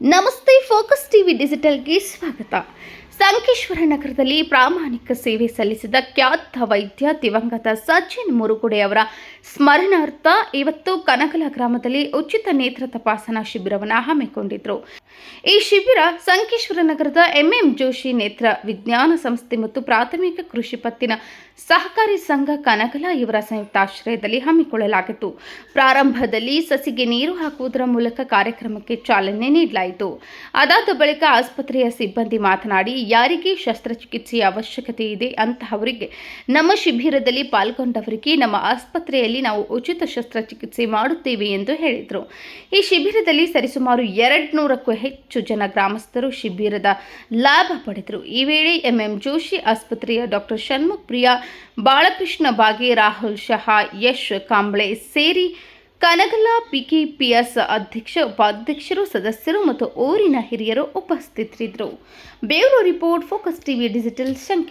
ನಮಸ್ತೆ, focus TV ಡಿಜಿಟಲ್ಗೆ ಸ್ವಾಗತ. ಸಂಕೇಶ್ವರ ನಗರದಲ್ಲಿ ಪ್ರಾಮಾಣಿಕ ಸೇವೆ ಸಲ್ಲಿಸಿದ ಖ್ಯಾತ ವೈದ್ಯ ದಿವಂಗತ ಸಚಿನ್ ಮುರುಗುಡೆ ಅವರ ಸ್ಮರಣಾರ್ಥ ಇವತ್ತು ಕನಕಲ ಗ್ರಾಮದಲ್ಲಿ ಉಚಿತ ನೇತ್ರ ತಪಾಸಣಾ ಶಿಬಿರವನ್ನು ಹಮ್ಮಿಕೊಂಡಿದ್ರು. ಈ ಶಿಬಿರ ಸಂಕೇಶ್ವರ ನಗರದ ಎಂಎಂ ಜೋಶಿ ನೇತ್ರ ವಿಜ್ಞಾನ ಸಂಸ್ಥೆ ಮತ್ತು ಪ್ರಾಥಮಿಕ ಕೃಷಿ ಪತ್ತಿನ ಸಹಕಾರಿ ಸಂಘ ಕನಕಲ ಇವರ ಸಂಯುಕ್ತಾಶ್ರಯದಲ್ಲಿ ಹಮ್ಮಿಕೊಳ್ಳಲಾಗಿತ್ತು. ಪ್ರಾರಂಭದಲ್ಲಿ ಸಸಿಗೆ ನೀರು ಹಾಕುವುದರ ಮೂಲಕ ಕಾರ್ಯಕ್ರಮಕ್ಕೆ ಚಾಲನೆ ನೀಡಲಾಯಿತು. ಅದಾದ ಬಳಿಕ ಆಸ್ಪತ್ರೆಯ ಸಿಬ್ಬಂದಿ ಮಾತನಾಡಿ, ಯಾರಿಗೆ ಶಸ್ತ್ರಚಿಕಿತ್ಸೆಯ ಅವಶ್ಯಕತೆ ಇದೆ ಅಂತಹವರಿಗೆ ನಮ್ಮ ಶಿಬಿರದಲ್ಲಿ ಪಾಲ್ಗೊಂಡವರಿಗೆ ನಮ್ಮ ಆಸ್ಪತ್ರೆಯಲ್ಲಿ ನಾವು ಉಚಿತ ಶಸ್ತ್ರಚಿಕಿತ್ಸೆ ಮಾಡುತ್ತೇವೆ ಎಂದು ಹೇಳಿದರು. ಈ ಶಿಬಿರದಲ್ಲಿ ಸರಿಸುಮಾರು ಎರಡು ನೂರಕ್ಕೂ ಹೆಚ್ಚು ಜನ ಗ್ರಾಮಸ್ಥರು ಶಿಬಿರದ ಲಾಭ ಪಡೆದರು. ಈ ವೇಳೆ ಎಂಎಂ ಜೋಶಿ ಆಸ್ಪತ್ರೆಯ ಡಾಕ್ಟರ್ ಷಣ್ಮುಖ್ ಪ್ರಿಯಾ ಬಾಳಕೃಷ್ಣ ಬಾಗೆ, ರಾಹುಲ್ ಶಹಾ, ಯಶ್ ಕಾಂಬ್ಳೆ ಸೇರಿ ಕನಗಲ ಪಿಕೆಪಿಎಸ್ ಅಧ್ಯಕ್ಷ, ಉಪಾಧ್ಯಕ್ಷರು, ಸದಸ್ಯರು ಮತ್ತು ಊರಿನ ಹಿರಿಯರು ಉಪಸ್ಥಿತರಿದ್ದರು. ಬೇರು ರಿಪೋರ್ಟ್, ಫೋಕಸ್ ಟಿವಿ ಡಿಜಿಟಲ್ ಸಂಖ್ಯೆ